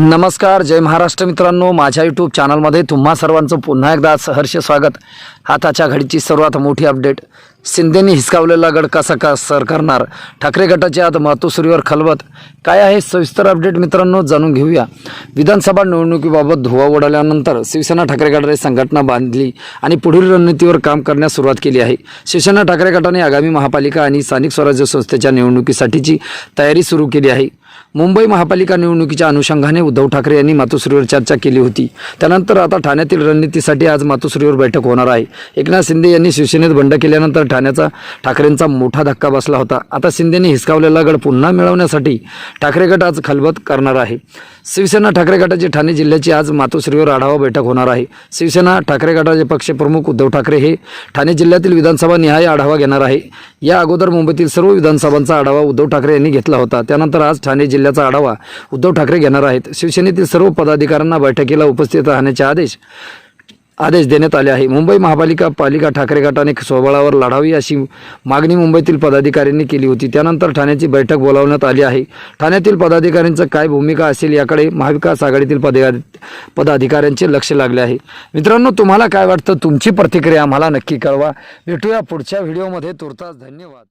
नमस्कार जय महाराष्ट्र मित्रांनो. माझ्या यूट्यूब चॅनलमध्ये तुम्हा सर्वांचं पुन्हा एकदा सहर्ष स्वागत. हाताच्या घडीची सर्वात मोठी अपडेट शिंदेनी हिसकावलेला गड कसा का सर करणार. ठाकरे गटाच्या आत मातोश्रीवर खलबत. काय आहे सविस्तर अपडेट मित्रांनो जाणून घेऊया. विधानसभा निवडणुकीबाबत धुवा उडाल्यानंतर शिवसेना ठाकरे गटाने संघटना बांधली आणि पुढील रणनीतीवर काम करण्यास सुरुवात केली आहे. शिवसेना ठाकरे गटाने आगामी महापालिका आणि स्थानिक स्वराज्य संस्थेच्या निवडणुकीसाठीची तयारी सुरू केली आहे. मुंबई महापालिका निवडणुकीच्या अनुषंगाने उद्धव ठाकरे यांनी मातोश्रीवर चर्चा केली होती. त्यानंतर आता ठाण्यातील रणनीतीसाठी आज मातोश्रीवर बैठक होणार आहे. एकनाथ शिंदे यांनी शिवसेनेत बंड केल्यानंतर ठाण्याचा ठाकरेंचा मोठा धक्का बसला होता. आता शिंदेने हिसकावलेला गड पुन्हा मिळवण्यासाठी ठाकरे गट आज खलबत करणार आहे. शिवसेना ठाकरे गटाची ठाणे जिल्ह्याची आज मातोश्रीवर आढावा बैठक होणार आहे. शिवसेना ठाकरे गटाचे पक्षप्रमुख उद्धव ठाकरे हे ठाणे जिल्ह्यातील विधानसभा निहाय आढावा घेणार आहे. या अगोदर मुंबईतील सर्व विधानसभांचा आढावा उद्धव ठाकरे यांनी घेतला होता. त्यानंतर आज ठाणे जिल्ह्यात जिल्ह्याचा आढावा उद्धव ठाकरे घेणार आहेत. शिवसेनेतील सर्व पदाधिकाऱ्यांना बैठकीला उपस्थित राहण्याचे आदेश आदेश देण्यात आले आहे. मुंबई महापालिका पालिका ठाकरे गटाने स्वबळावर लढावी अशी मागणी मुंबईतील पदाधिकाऱ्यांनी केली होती. त्यानंतर ठाण्याची बैठक बोलावण्यात आली आहे. ठाण्यातील पदाधिकाऱ्यांचं काय भूमिका असेल याकडे महाविकास आघाडीतील पदा पदाधिकाऱ्यांचे लक्ष लागले आहे. मित्रांनो तुम्हाला काय वाटतं? तुमची प्रतिक्रिया आम्हाला नक्की कळवा. भेटूया पुढच्या व्हिडिओमध्ये. तुर्तास धन्यवाद.